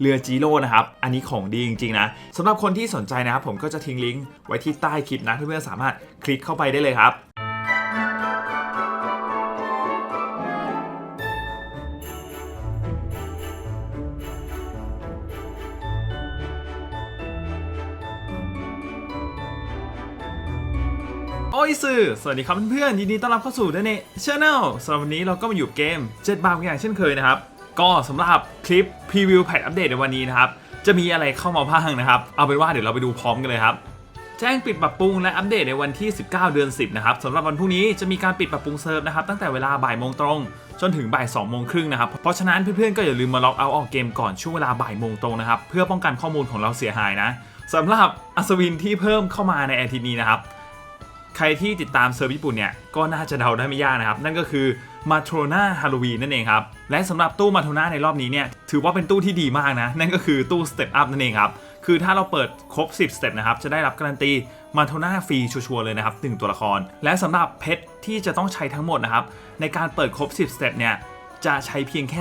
เรือจีโร่นะครับ อันนี้ของดีจริงๆนะสำหรับคนที่สนใจนะครับ ผมก็จะทิ้งลิงก์ไว้ที่ใต้คลิปนะเพื่อนๆสามารถคลิกเข้าไปได้เลยครับโอ้ยสื่อสวัสดีครับเพื่อนๆยินดีต้อนรับเข้าสู่เดนเนชแนลสำหรับวันนี้เราก็มาอยู่เกม 7 บาทอย่างเช่นเคยนะครับ ก็สำหรับคลิปพรีวิวแพทอัปเดตในวันนี้นะครับ จะมีอะไรเข้ามาบ้างนะครับ เอาเป็นว่าเดี๋ยวเราไปดูพร้อมกันเลยครับ แจ้งปิดปรับปรุงและอัปเดตในวันที่ 19 เดือน 10 นะครับสำหรับวันพรุ่งนี้จะมีการปิดปรับปรุงเซิร์ฟนะครับตั้งแต่เวลาบ่ายโมงตรง จนถึงบ่าย2โมงครึ่งนะครับ เพราะฉะนั้นเพื่อนๆก็อย่าลืมมาล็อกเอาท์ออกเกมก่อนช่วงเวลาบ่ายโมงตรงนะครับเพื่อป้องกันข้อมูลของเราเสียหายนะสำหรับอัศวินที่เพิ่มเข้ามาในอาทิตย์นี้นะครับใครที่ติดตามเซิร์ฟญี่ปุ่นเนี่ยก็น่าจะเดาได้ไม่ยากนะครับ นั่นก็คือมาโทรนาฮาโลวีนนั่นเองครับ และสำหรับตู้มาโทรนาในรอบนี้เนี่ยถือว่าเป็นตู้ที่ดีมากนะ นั่นก็คือตู้สเต็ปอัพนั่นเองครับ คือถ้าเราเปิดครบ 10สเต็ปนะครับจะได้รับการันตีมาโทรนาฟรีชัวร์เลยนะครับหนึ่งตัวละคร และสำหรับเพชรที่จะต้องใช้ทั้งหมดนะครับในการเปิดครบ 10สเต็ปเนี่ยจะใช้เพียงแค่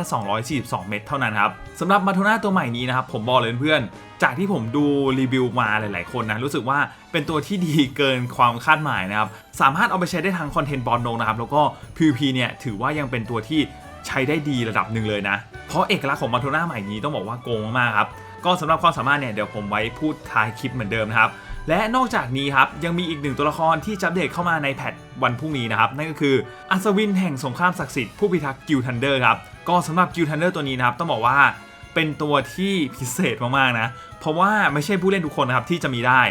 242 เม็ดเท่านั้นครับสำหรับมาโทนาตัวใหม่นี้นะครับผมบอกเลยเพื่อนจากที่ผมดูรีวิวมาหลาย ๆ คนนะรู้สึกว่าเป็นตัวที่ดีเกินความคาดหมายนะครับ สามารถเอาไปใช้ได้ทางคอนเทนต์บอลโนนะครับ แล้วก็ PVP เนี่ยถือว่ายังเป็นตัวที่ ใช้ได้ดีระดับหนึ่งเลยนะ เพราะเอกลักษณ์ของมาโทน่าใหม่นี้ต้องบอกว่าโกงมากๆครับ ก็สำหรับความสามารถเนี่ยเดี๋ยวผมไว้พูดท้ายคลิปเหมือนเดิมนะครับ และนอกจากนี้ครับยังมีอีกหนึ่งตัวละครที่จะอัปเดตเข้ามาในแพทวันพรุ่งนี้นะครับ นั่นก็คืออัศวินแห่งสงครามศักดิ์สิทธิ์ผู้พิทักษ์กิลทันเดอร์ครับก็สำหรับกิลทันเดอร์ตัวนี้นะครับต้องบอกว่าเป็นตัวที่พิเศษมากๆนะ เพราะว่าไม่ใช่ผู้เล่นทุกคนนะครับที่จะมีได้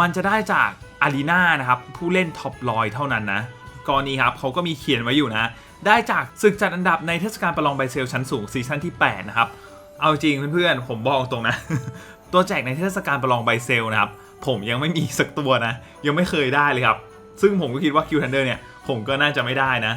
มันจะได้จากอารีนานะครับผู้เล่นท็อปลอยเท่านั้นนะ กรณีครับเขาก็มีเขียนไว้อยู่นะ ได้จากศึกจัดอันดับในเทศกาลประลองใบเซลชั้นสูงซีซั่นที่8นะครับเอาจริงเพื่อนๆผมบอกตรงนะ ตัวแจกในเทศกาลประลองใบเซลนะครับผมยังไม่มีสักตัวนะ ยังไม่เคยได้เลยครับ ซึ่งผมก็คิดว่าคิวทันเดอร์เนี่ยผมก็น่าจะไม่ได้นะ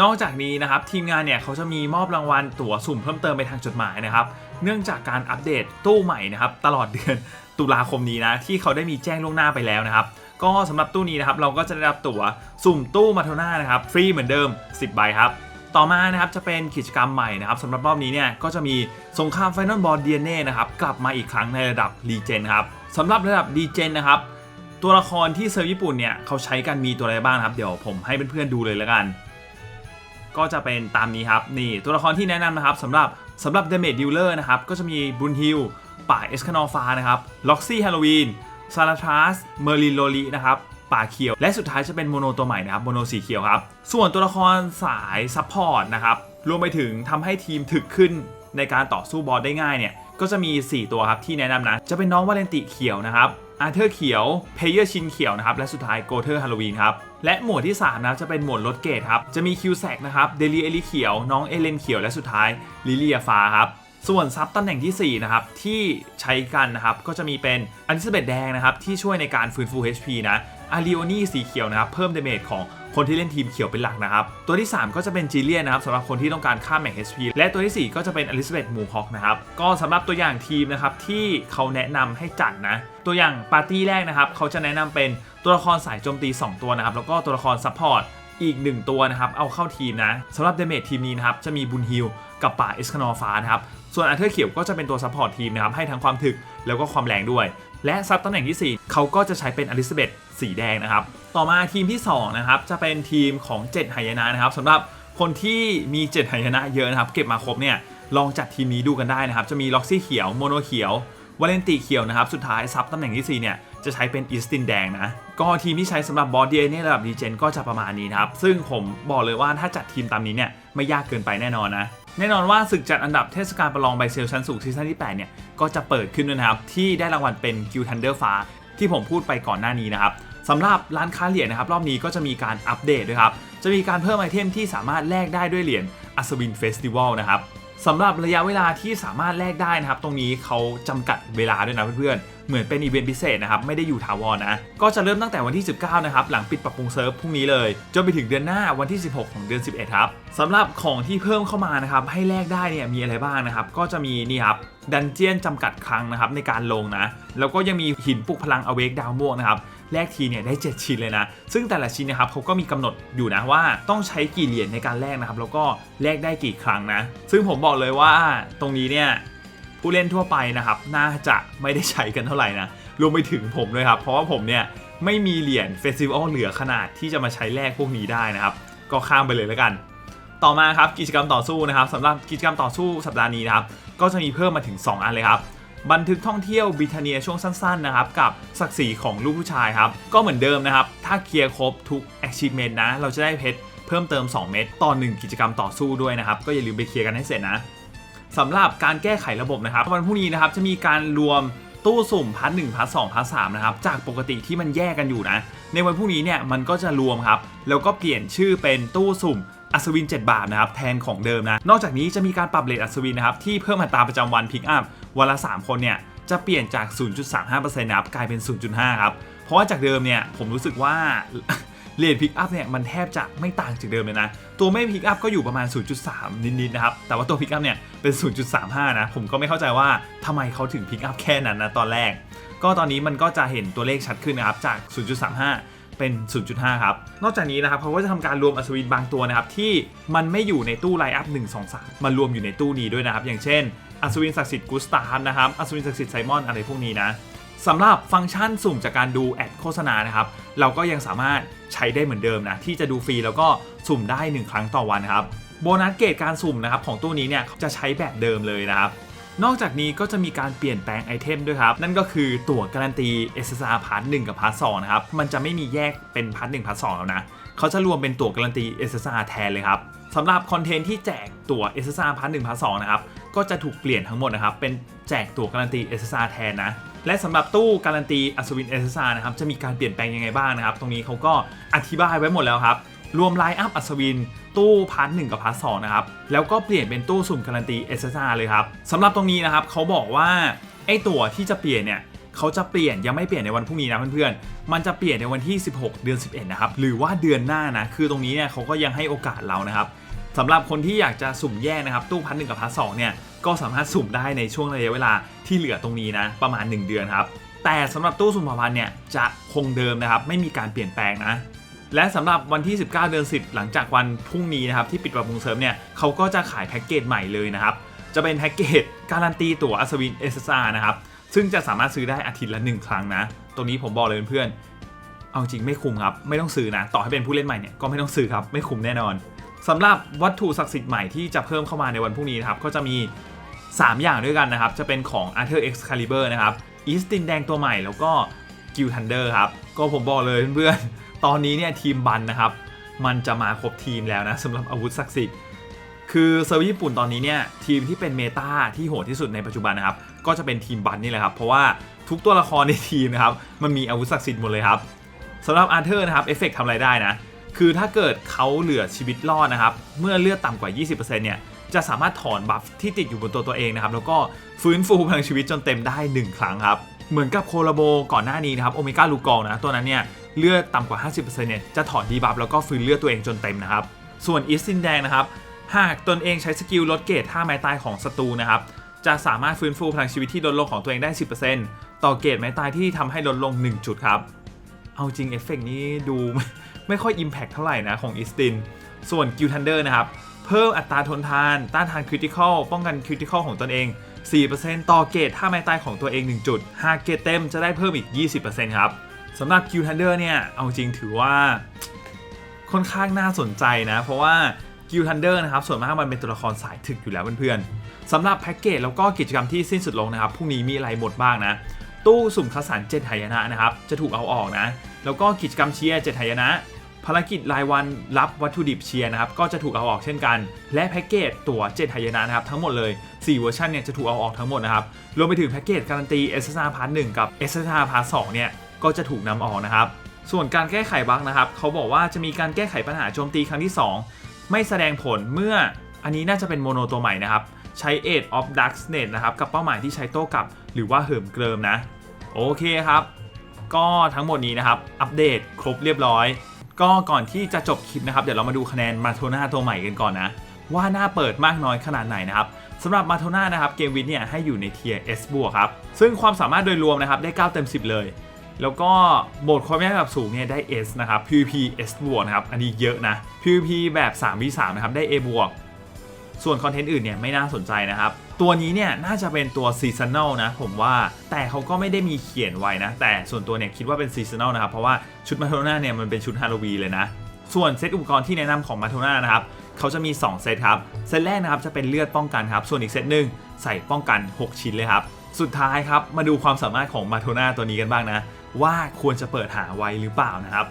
นอกจากนี้นะครับทีมงานเนี่ยเขาจะมีมอบรางวัลตั๋วสุ่มเพิ่มเติมไปทางจดหมายนะครับ เนื่องจากการอัปเดตตู้ใหม่นะครับตลอดเดือนตุลาคมนี้นะที่เขาได้มีแจ้งล่วงหน้าไปแล้วนะครับ ก็สำหรับตู้นี้นะครับเราก็จะได้รับตั๋วสุ่มตู้มาโทน่านะครับฟรีเหมือนเดิม 10 ใบครับต่อมานะครับจะเป็นกิจกรรมใหม่นะครับสำหรับรอบนี้เนี่ยก็จะมีสงครามไฟนอลบอลดีเน่นะครับกลับมาอีกครั้งในระดับรีเจนครับสำหรับระดับรีเจนนะครับตัวละครที่เซิร์ฟญี่ปุ่นเนี่ยเขาใช้กันมีตัวอะไรบ้างครับ เดี๋ยวผมให้เพื่อนๆดูเลยแล้วกัน ก็จะเป็นตามนี้ครับนี่ตัวละครที่แนะนำนะครับสำหรับสำหรับเดเม d ดิลเลอร์นะครับก็จะมีบุนฮิลป่าเอสคานอฟานะครับล็อกซี่ฮาโลวีน ซาราทรัสเมอร์ลินโลลีนะครับป่าเขียว และสุดท้ายจะเป็นโมโนตัวใหม่นะครับโมโนสีเขียวครับ ส่วนตัวละครสายซัพพอร์ตนะครับรวมไปถึงทำให้ทีมถึกขึ้นในการต่อสู้บอสได้ง่ายเนี่ยก็จะมี 4 ตัวครับที่แนะนำนะ จะเป็นน้องวาเลนติเขียวนะครับอาร์เธอร์เขียวเพเยอร์ชินเขียวนะครับ และสุดท้ายโกเทอร์ฮาโลวีนครับ และหมวดที่ 3 นะจะเป็นหมวดรถเกตครับ จะมีคิวแซกนะครับ เดลีเอลิเขียว น้องเอเลนเขียว และสุดท้ายลิเลียฟ้าครับ ส่วนซับตำแหน่งทีสี่ 4 นะครับ ที่ใช้กันนะครับ ก็จะมีเป็นอลิซาเบธแดงนะครับ ที่ช่วยในการฟื้นฟู HP นะอาริโอนี่สีเขียวนะครับ เพิ่มเดเมจของคนที่เล่นทีมเขียวเป็นหลักนะครับ ตัวที่ 3 ก็จะเป็นจีเลียนนะครับสำหรับคนที่ต้องการข้ามแม็ก HP และตัวทีสี่4 ก็จะเป็นอลิซาเบธมูฮอกนะครับ ก็สำหรับตัวอย่างทีมนะครับที่เขาแนะนำให้จัดนะ ตัวอย่างปาร์ตี้แรกนะครับเขาจะแนะนำเป็นตัวละครสายโจมตี 2 ตัวนะครับแล้วก็ตัวละครซัพพอร์ตอีก 1 ตัวนะครับเอาเข้าทีมนะสำหรับเดเมจทีมนี้นะครับจะมีบุญฮิล กับป่าเอสคานอฟ้านะครับ ส่วนอาเธอร์เขียวก็จะเป็นตัวซัพพอร์ตทีมนะครับให้ทั้งความถึกแล้วก็ความแรงด้วย และซับตำแหน่งที่ 4 เขาก็จะใช้เป็นอลิซาเบธสีแดงนะครับ ต่อมาทีมที่2นะครับจะเป็นทีมของ 7หายนะนะครับสำหรับคนที่มี 7หายนะเยอะนะครับเก็บมาครบเนี่ยลองจัดทีมนี้ดูกันได้นะครับ จะมีล็อกซี่เขียวโมโนเขียววาเลนติเขียวนะครับ สุดท้ายซับตำแหน่งที่ 4 เนี่ย จะใช้เป็นอีสตินแดงนะ ก็ทีมที่ใช้สำหรับบอสดีเนระดับดีเจนก็จะประมาณนี้นะครับ ซึ่งผมบอกเลยว่าถ้าจัดทีมตามนี้เนี่ย ไม่ยากเกินไปแน่นอนนะ แน่นอนว่าศึกจัดอันดับเทศกาลประลองใบเซลชั้นสูงซีซั่นที่ 8 เนี่ย ก็จะเปิดขึ้นด้วยนะครับ ที่ได้รางวัลเป็นคิวทันเดอร์ฟ้าที่ผมพูดไปก่อนหน้านี้นะครับสำหรับร้านค้าเหรียญนะครับ รอบนี้ก็จะมีการอัปเดตด้วยครับ จะมีการเพิ่มไอเทมที่สามารถแลกได้ด้วยเหรียญอัศวินเฟสติวัลนะครับ สำหรับระยะเวลาที่สามารถแลกได้นะครับ ตรงนี้เขาจำกัดเวลาด้วยนะเพื่อนๆ เหมือนเป็นอีเวนต์พิเศษนะครับ ไม่ได้อยู่ถาวรนะ ก็จะเริ่มตั้งแต่วันที่ 19 นะครับ หลังปิดปรับปรุงเซิร์ฟพรุ่งนี้เลย จนไปถึงเดือนหน้าวันที่ 16 ของเดือน 11 ครับสำหรับของที่เพิ่มเข้ามานะครับ ให้แลกได้เนี่ยมีอะไรบ้างนะครับ ก็จะมีนี่ครับดันเจียนจำกัดครั้งนะครับในการลงนะ แล้วก็ยังมีหินปลุกพลังอเวกดาวม่วงนะครับ แลกทีเนี่ยได้ 7 ชิ้นเลยนะ ซึ่งแต่ละชิ้นนะครับเขาก็มีกำหนดอยู่นะว่าต้องใช้กี่เหรียญในการแลกนะครับแล้วก็แลกได้กี่ครั้งนะ ซึ่งผมบอกเลยว่าตรงนี้เนี่ยผู้เล่นทั่วไปนะครับน่าจะไม่ได้ใช้กันเท่าไหร่นะรวมไปถึงผมด้วยครับ เพราะว่าผมเนี่ยไม่มีเหรียญเฟสติวัลเหลือขนาดที่จะมาใช้แลกพวกนี้ได้นะครับ ก็ข้ามไปเลยแล้วกัน ต่อมาครับกิจกรรมต่อสู้นะครับสำหรับกิจกรรมต่อสู้สัปดาห์นี้นะครับก็จะมีเพิ่มมาถึง 2 อันเลยครับ บันทึกท่องเที่ยวบิทเนียช่วงสั้นๆนะครับกับศักดิ์ศรีของลูกผู้ชายครับ ก็เหมือนเดิมนะครับ ถ้าเคลียร์ครบทุก achievement นะ เราจะได้เพชรเพิ่มเติม 2 เม็ดต่อ 1 กิจกรรมต่อสู้ด้วยนะครับ ก็อย่าลืมไปเคลียร์กันให้เสร็จนะสำหรับการแก้ไขระบบนะครับ วันพรุ่งนี้นะครับจะมีการรวมตู้สุ่มพัทหนึ่งพัทสองพัทสามนะครับจากปกติที่มันแยกกันอยู่นะ ในวันพรุ่งนี้เนี่ยมันก็จะรวมครับแล้วก็เปลี่ยนชื่อเป็นตู้สุ่ม อัศวิน 7 บาทนะครับแทนของเดิมนะ นอกจากนี้จะมีการปรับเลทอัศวินนะครับที่เพิ่มอัตราประจำวันพิกอัพวันละ 3 คนเนี่ยจะเปลี่ยนจาก 0.35%นะครับกลายเป็น 0.5 ครับ เพราะว่าจากเดิมเนี่ยผมรู้สึกว่าเลทพิกอัพเนี่ยมันแทบจะไม่ต่างจากเดิมเลยนะ ตัวไม่พิกอัพก็อยู่ประมาณ 0.3 นิดๆนะครับ แต่ว่าตัวพิกอัพเนี่ยเป็น 0.35 นะ ผมก็ไม่เข้าใจว่าทำไมเขาถึงพิกอัพแค่นั้นนะตอนแรก ก็ตอนนี้มันก็จะเห็นตัวเลขชัดขึ้นนะครับจาก 0.35 เป็น 0.5 ครับ นอกจากนี้นะครับเขาก็จะทำการรวมอัศวินบางตัวนะครับที่มันไม่อยู่ในตู้ไลน์อัพ 1 2 3มันรวมอยู่ในตู้นี้ด้วยนะครับ อย่างเช่น อัศวินศักดิ์สิทธิ์กุสตาฟนะครับ อัศวินศักดิ์สิทธิ์ไซมอนอะไรพวกนี้นะสำหรับฟังก์ชันสุ่มจากการดูแอดโฆษณานะครับ เราก็ยังสามารถใช้ได้เหมือนเดิมนะ ที่จะดูฟรีแล้วก็สุ่มได้ 1 ครั้งต่อวันครับ โบนัสเกรดการสุ่มนะครับของตู้นี้เนี่ยจะใช้แบบเดิมเลยนะครับ นอกจากนี้ก็จะมีการเปลี่ยนแปลงไอเทมด้วยครับ นั่นก็คือตั๋วการันตี SSR พาร์ท1กับพาร์ท2นะครับ มันจะไม่มีแยกเป็นพาร์ท1พาร์ท2แล้วนะ เขาจะรวมเป็นตั๋วการันตี SSR แทนเลยครับสำหรับคอนเทนต์ที่แจกตั๋ว SSR พาร์ท1พาร์ท2นะครับ ก็จะถูกเปลี่ยนทั้งหมดนะครับ เป็นแจกตั๋วการันตี SSR แทนนะและสำหรับตู้การันตีอัศวิน SSR นะครับจะมีการเปลี่ยนแปลงยังไงบ้างนะครับ ตรงนี้เขาก็อธิบายไว้หมดแล้วครับ รวมไลน์อัพอัศวิน ตู้พาร์ทหนึ่งกับพาร์ทสองนะครับ แล้วก็เปลี่ยนเป็นตู้สุ่มการันตี SSR เลยครับสำหรับตรงนี้นะครับเขาบอกว่าไอ้ตั๋วที่จะเปลี่ยนเนี่ยเขาจะเปลี่ยนยังไม่เปลี่ยนในวันพรุ่งนี้นะเพื่อนๆ มันจะเปลี่ยนในวันที่ 16 เดือน 11 นะครับ หรือว่าเดือนหน้านะ คือตรงนี้เนี่ยเขาก็ยังให้โอกาสเรานะครับสำหรับคนที่อยากจะสุ่มแยกนะครับ ตู้พันหนึ่งกับพันสองเนี่ย ก็สามารถสุ่มได้ในช่วงระยะเวลาที่เหลือตรงนี้นะ ประมาณ 1 เดือนครับ แต่สำหรับตู้สุ่มพันเนี่ยจะคงเดิมนะครับ ไม่มีการเปลี่ยนแปลงนะ และสำหรับวันที่ 19 เดือน 10 หลังจากวันพรุ่งนี้นะครับที่ปิดปรับปรุงเซิร์ฟเนี่ยเขาก็จะขายแพ็กเกจใหม่เลยนะครับ จะเป็นแพ็กเกจการันตีตั๋วอัศวิน SSR นะครับซึ่งจะสามารถซื้อได้อาทิตย์ละ 1 ครั้งนะ ตรงนี้ผมบอกเลยเพื่อนๆเอาจริงไม่คุ้มครับ ไม่ต้องซื้อนะ ต่อให้เป็นผู้เล่นใหม่เนี่ยก็ไม่ต้องซื้อครับไม่คุ้มแน่นอนสำหรับวัตถุศักดิ์สิทธิ์ใหม่ที่จะเพิ่มเข้ามาในวันพรุ่งนี้นะครับก็จะมี 3 อย่างด้วยกันนะครับ จะเป็นของ Arthur Excalibur นะครับอีสตินแดงตัวใหม่แล้วก็กิลทันเดอร์ครับ ก็ผมบอกเลยเพื่อนๆ ตอนนี้เนี่ยทีมบันนะครับ มันจะมาครบทีมแล้วนะสำหรับอาวุธศักดิ์สิทธิ์คือเซอร์ฟญี่ปุ่นตอนนี้เนี่ยทีมที่เป็นเมตาที่โหดที่สุดในปัจจุบันนะครับก็จะเป็นทีมบันนี่แหละครับ เพราะว่าทุกตัวละครในทีมนะครับมันมีอาวุธศักดิ์สิทธิ์หมดเลยครับสำหรับอาร์เธอร์นะครับเอฟเฟกทำอะไรได้นะ คือถ้าเกิดเขาเหลือชีวิตรอดนะครับ เมื่อเลือดต่ำกว่า 20%เนี่ยจะสามารถถอนบัฟที่ติดอยู่บนตัวตัวเองนะครับ แล้วก็ฟื้นฟูพลังชีวิตจนเต็มได้ 1 ครั้งครับ เหมือนกับโคลาโบก่อนหน้านี้นะครับโอเมก้าลูกองนะ ตัวนั้นเนี่ย เลือดต่ำกว่า 50%เนี่ยจะถอนดีบัฟแล้วก็ฟื้นเลือดตัวเองจนเต็มนะครับ ส่วนอีสตินแดงนะครับ หากตนเองใช้สกิลลดเกรดท่าไม้ตายของศัตรูนะครับ จะสามารถฟื้นฟูพลังชีวิตที่ลดลงของตัวเองได้ 10%ต่อเกรดไม้ตายที่ทำให้ลดลง 1 จุดครับ เอาจริงเอฟเฟกนี้ดูไม่ค่อย Impact เท่าไหร่นะของอิสติน ส่วนกิลทันเดอร์นะครับเพิ่มอัตราทนทาน ต้านทานคริติคอลป้องกันคริติคอลของตนเอง 4%ต่อเกรดถ้าไม่ตายของตัวเอง 1 จุด หากเกรดเต็มจะได้เพิ่มอีก 20%ครับ สำหรับกิลทันเดอร์เนี่ย เอาจริงถือว่าค่อนข้างน่าสนใจนะ เพราะว่ากิลทันเดอร์นะครับ ส่วนมากมันเป็นตัวละครสายถึกอยู่แล้วเพื่อนๆสำหรับแพ็กเกจแล้วก็กิจกรรมที่สิ้นสุดลงนะครับพรุ่งนี้มีอะไรหมดบ้างนะ ตู้สุ่มคัสสันเจ็ดหายนะนะครับ จะถูกเอาออกนะ แล้วก็กิจกรรมเชียร์เจ็ดหายนะภารกิจรายวันรับวัตถุดิบเชียร์นะครับก็จะถูกเอาออกเช่นกัน และแพ็กเกจตั๋ว7หายนะนะครับทั้งหมดเลย 4 เวอร์ชันเนี่ยจะถูกเอาออกทั้งหมดนะครับรวมไปถึงแพ็กเกจการันตี SSR Part 1 กับ SSR Part 2เนี่ย ก็จะถูกนำออกนะครับ ส่วนการแก้ไขบั๊กนะครับเขาบอกว่าจะมีการแก้ไขปัญหาโจมตีครั้งที่ 2 ไม่แสดงผลเมื่ออันนี้น่าจะเป็นโมโนตัวใหม่นะครับ ใช้ Age of Darkness นะครับ กับเป้าหมายที่ใช้โต้กลับ หรือว่าเหิมเกริมนะ โอเคครับ ก็ทั้งหมดนี้นะครับ อัปเดตครบเรียบร้อย ก็ก่อนที่จะจบคลิปนะครับ เดี๋ยวเรามาดูคะแนนมาโทน่าตัวใหม่กันก่อนนะ ว่าหน่าเปิดมากน้อยขนาดไหนนะครับสำหรับมาโทน่านะครับเกมวินเนี่ยให้อยู่ในเทียร์ S บวกครับ ซึ่งความสามารถโดยรวมนะครับได้ 9 เต็ม 10 เลย แล้วก็โหมดความยากระดับสูงเนี่ยได้ S นะครับ PVP S บวกนะครับ อันนี้เยอะนะ PVP แบบ 3v3 นะครับ ได้ A บวก ส่วนคอนเทนต์อื่นเนี่ยไม่น่าสนใจนะครับ ตัวนี้เนี่ยน่าจะเป็นตัวซีซัน a ลนะผมว่า แต่เขาก็ไม่ได้มีเขียนไว้นะ แต่ส่วนตัวเนี่ยคิดว่าเป็นซีซัน a ลนะครับ เพราะว่าชุดมาโทน่าเนี่ยมันเป็นชุดฮาโลวีนเลยนะ ส่วนเซตอุปกรณ์ที่แนะนำของมาโทน่านะครับเขาจะมี 2 เซตครับ เซตแรกนะครับจะเป็นเลือดป้องกันครับ ส่วนอีกเซตหนึ่งใส่ป้องกัน 6 ชิ้นเลยครับ สุดท้ายครับมาดูความสามารถของมาโทน่าตัวนี้กันบ้างนะ ว่าควรจะเปิดหาไว้หรือเปล่านะครับ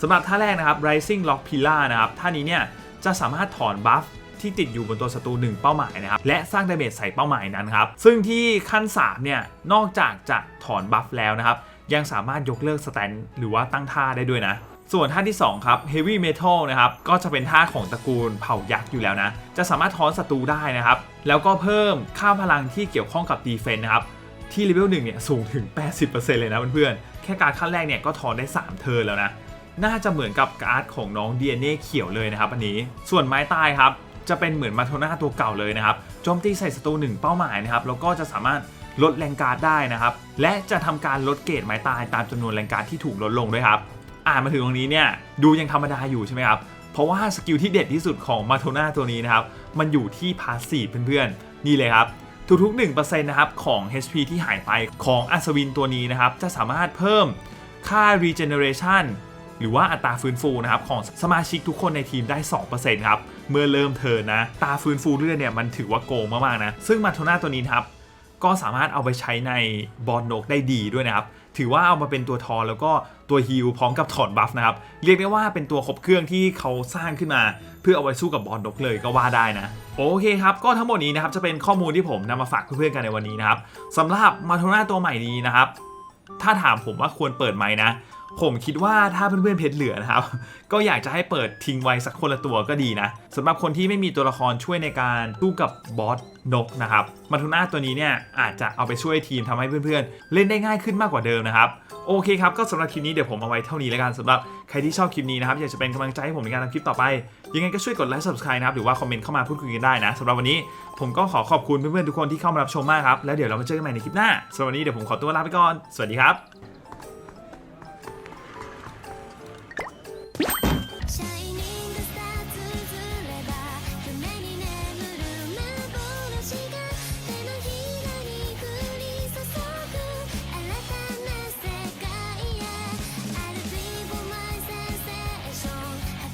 สำหรับท่าแรกนะครับ Rising Lock Pillar นะครับท่านี้เนี่ยจะสามารถถอนบัฟที่ติดอยู่บนตัวศัตรูหนึ่งเป้าหมายนะครับและสร้างดาเมจใส่เป้าหมายนั้นครับซึ่งที่ขั้น3เนี่ยนอกจากจะถอนบัฟแล้วนะครับยังสามารถยกเลิกสแตนหรือว่าตั้งท่าได้ด้วยนะ ส่วนท่าที่ 2 ครับ Heavy Metal นะครับก็จะเป็นท่าของตระกูลเผ่ายักษ์อยู่แล้วนะ จะสามารถถอนศัตรูได้นะครับ แล้วก็เพิ่มค่าพลังที่เกี่ยวข้องกับ Defense นะครับ ที่เลเวล1เนี่ยสูงถึง 80%เลยนะเพื่อนๆ แค่การขั้นแรกเนี่ยก็ถอนได้ 3 เทิร์นแล้วนะ น่าจะเหมือนกับการ์ดของน้อง DNA เขียวเลยนะครับอันนี้ ส่วนไม้ตายครับ จะเป็นเหมือนมาโทน่าตัวเก่าเลยนะครับ โจมตีใส่ศัตรูหนึ่งเป้าหมายนะครับ แล้วก็จะสามารถลดแรงการ์ดได้นะครับ และจะทำการลดเกรดไม้ตายตามจำนวนแรงการ์ดที่ถูกลดลงด้วยครับ อ่านมาถึงตรงนี้เนี่ยดูยังธรรมดาอยู่ใช่ไหมครับ เพราะว่าสกิลที่เด็ดที่สุดของมาโทน่าตัวนี้นะครับ มันอยู่ที่พาสซีฟเพื่อนๆ นี่เลยครับ ทุกๆ1%นะครับของ HP ที่หายไปของอัศวินตัวนี้นะครับจะสามารถเพิ่มค่า regeneration หรือว่าอัตราฟื้นฟูนะครับของสมาชิกทุกคนในทีมได้ 2%ครับเมื่อเริ่มเทินนะตาฟื้นฟูเลือดเนี่ยมันถือว่าโกงมากๆนะซึ่งมาโทนาตัวนี้นครับก็สามารถเอาไปใช้ในบอลนกได้ดีด้วยนะครับ ถือว่าเอามาเป็นตัวทอแล้วก็ตัวฮิลพร้อมกับถอนบัฟนะครับ เรียกได้ว่าเป็นตัวครบเครื่องที่เขาสร้างขึ้นมา เพื่อเอาไว้สู้กับบอลดกเลยก็ว่าได้นะ โอเคครับ ก็ทั้งหมดนี้นะครับจะเป็นข้อมูลที่ผมนำมาฝากเพื่อนๆกันในวันนี้นะครับสำหรับมาโทน่าตัวใหม่นี้นะครับ ถ้าถามผมว่าควรเปิดไหมนะ ผมคิดว่าถ้าเพื่อนๆเพชรเหลือนะครับ ก็อยากจะให้เปิดทิ้งไว้สักคนละตัวก็ดีนะสำหรับคนที่ไม่มีตัวละครช่วยในการสู้กับบอสนกนะครับมาทูน่าตัวนี้เนี่ยอาจจะเอาไปช่วยทีมทำให้เพื่อนๆ เล่นได้ง่ายขึ้นมากกว่าเดิมนะครับโอเคครับก็สำหรับคลิปนี้เดี๋ยวผมเอาไว้เท่านี้แล้วกันสำหรับใครที่ชอบคลิปนี้นะครับอยากจะเป็นกำลังใจให้ผมในการทำคลิปต่อไป ยังไงก็ช่วยกดไลค์ subscribe นะครับหรือว่าคอมเมนต์เข้ามาพูดคุยกันได้นะสำหรับวันนี้ผมก็ขอขอบคุณเพื่อนๆทุกคนที่เข้ามารับชมมากครับแล้วเดี๋ยวเรามาเจอกันใหม่ในคลิปหน้าสำหรับวันนี้เดี๋ยวผมขอตัวลาไปก่อนสวัสดีครับ